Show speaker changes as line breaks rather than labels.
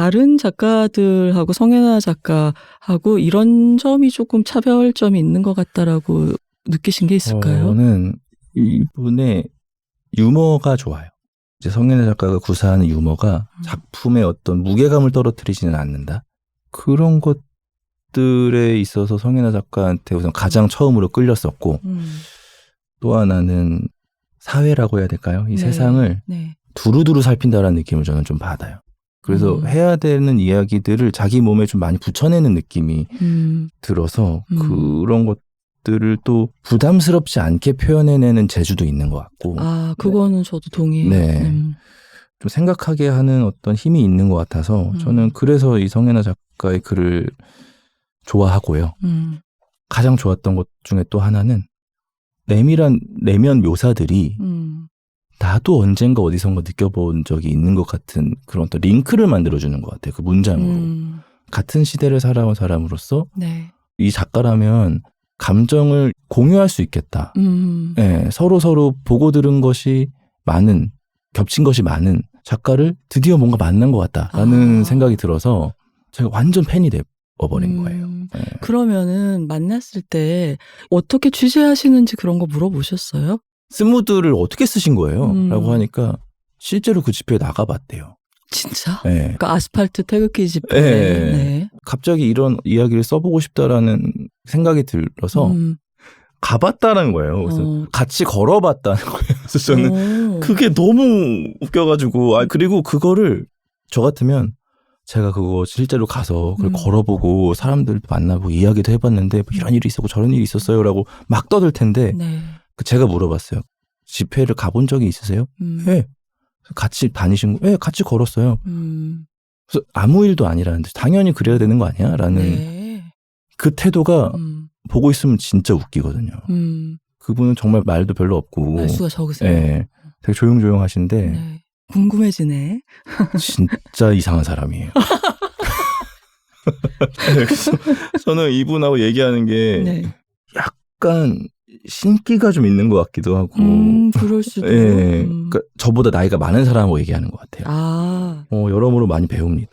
다른 작가들하고 성혜나 작가하고 이런 점이 조금 차별점이 있는 것 같다라고 느끼신 게 있을까요?
저는 이분의 유머가 좋아요. 이제 성현의 작가가 구사하는 유머가
음.
작품의 어떤 무게감을 떨어뜨리지는 않는다. 그런 것들에 있어서 성현아 작가한테 우선 가장 처음으로 끌렸었고
음.
또 하나는 사회라고 해야 될까요? 이
네.
세상을
네.
두루두루 살핀다라는 느낌을 저는 좀 받아요. 그래서
음.
해야 되는 이야기들을 자기 몸에 좀 많이 붙여내는 느낌이
음.
들어서
음.
그런 것들을 또 부담스럽지 않게 표현해내는 재주도 있는 것 같고
아, 그거는 저도 동의해요.
네.
음.
좀 생각하게 하는 어떤 힘이 있는 것 같아서
음.
저는 그래서 이 성혜나 작가의 글을 좋아하고요.
음.
가장 좋았던 것 중에 또 하나는 내밀한 내면 묘사들이
음.
나도 언젠가 어디선가 느껴본 적이 있는 것 같은 그런 또 링크를 만들어주는 것 같아요. 그 문장으로.
음.
같은 시대를 살아온 사람으로서
네.
이 작가라면 감정을 공유할 수 있겠다.
음.
예, 서로 서로 보고 들은 것이 많은, 겹친 것이 많은 작가를 드디어 뭔가 만난 것 같다라는
아.
생각이 들어서 제가 완전 팬이 되어버린
음.
거예요. 예.
그러면은 만났을 때 어떻게 취재하시는지 그런 거 물어보셨어요?
스무드를 어떻게 쓰신 거예요?
음.
라고 하니까 실제로 그 집회에 나가봤대요.
진짜?
예.
그러니까 아스팔트 태극기 집회.
네.
네.
갑자기 이런 이야기를 써보고 싶다라는 생각이 들어서
음.
가봤다는 거예요. 그래서
어.
같이 걸어봤다는 거예요. 그래서 저는
오.
그게 너무 웃겨가지고 아 그리고 그거를 저 같으면 제가 그거 실제로 가서 그걸
음.
걸어보고 사람들 만나보고 이야기도 해봤는데 뭐 이런 일이 있었고 저런 일이 있었어요라고 막 떠들 텐데
네.
그 제가 물어봤어요. 집회를 가본 적이 있으세요?
음.
네. 같이 다니신 거? 네, 같이 걸었어요.
음.
그래서 아무 일도 아니라는데 당연히 그래야 되는 거 아니야? 라는
네.
그 태도가
음.
보고 있으면 진짜 웃기거든요.
음.
그분은 정말 말도 별로 없고
말수가 적으세요.
예, 되게 조용조용하신데
네. 궁금해지네.
진짜 이상한 사람이에요. 네, 그래서 저는 이분하고 얘기하는 게
네.
약간 신기가 좀 있는 것 같기도 하고,
음, 그럴 수도.
예,
음.
그러니까 저보다 나이가 많은 사람하고 얘기하는 것 같아요.
아,
어, 여러모로 많이 배웁니다.